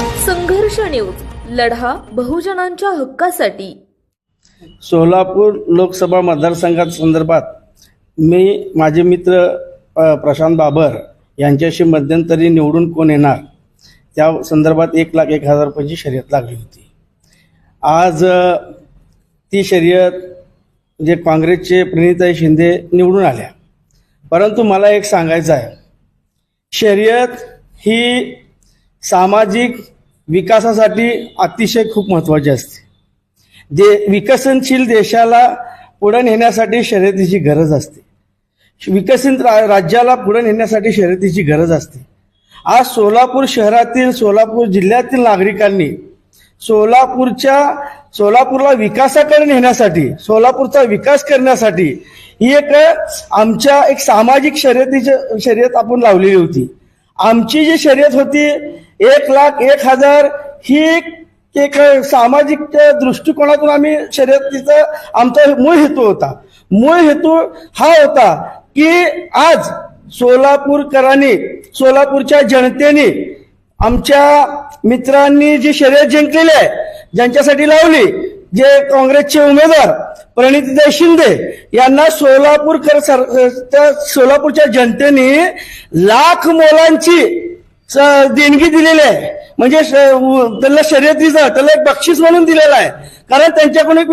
संघर्ष न्यूज. लढा बहुजनांच्या हक्कासाठी. सोलापूर लोकसभा मतदारसंघात संदर्भात मी माझे मित्र प्रशांत बाबर यांच्याशी मध्यंतरी निवडून कोण येणार? त्या संदर्भात एक लाख एक हजार रुपयाची शर्यत लागली होती. आज ती शर्यत जे काँग्रेसचे प्रणिताई शिंदे निवडून आल्या. परंतु मला एक सांगायचं आहे. शर्यत ही सामाजिक विकासासाठी अतिशय खूप महत्त्वाची असते. जे विकसनशील देशाला पुढे नेण्यासाठी शर्यतीची गरज असते. विकसित रा- राज्याला पुढे नेण्यासाठी शर्यतीची गरज असते. आज सोलापूर शहरातील सोलापूर जिल्ह्यातील नागरिकांनी सोलापूरच्या सोलापूरला विकासाकडे नेण्यासाठी सोलापूरचा विकास करण्यासाठी ही एक आमच्या एक सामाजिक शर्यतीची शर्यत आपण लावलेली होती. आमची जी शर्यत होती एक लाख एक हजार ही एक सामाजिक दृष्टिकोनातून आम्ही शर्यतीचा आमचा मूळ हेतू होता. मूळ हेतू हा होता की आज सोलापूरकरांनी सोलापूरच्या जनतेने आमच्या मित्रांनी जी शर्यत जिंकलेली आहे ज्यांच्यासाठी लावली जे काँग्रेसचे उमेदवार प्रणितीताई शिंदे यांना सोलापूरकर सर त्या सोलापूरच्या जनतेने लाख मोलांची देणगी दिलेली आहे. म्हणजे त्यांना त्याला शर्यतीचं त्याला एक बक्षीस म्हणून दिलेलं आहे. कारण त्यांच्याकडून एक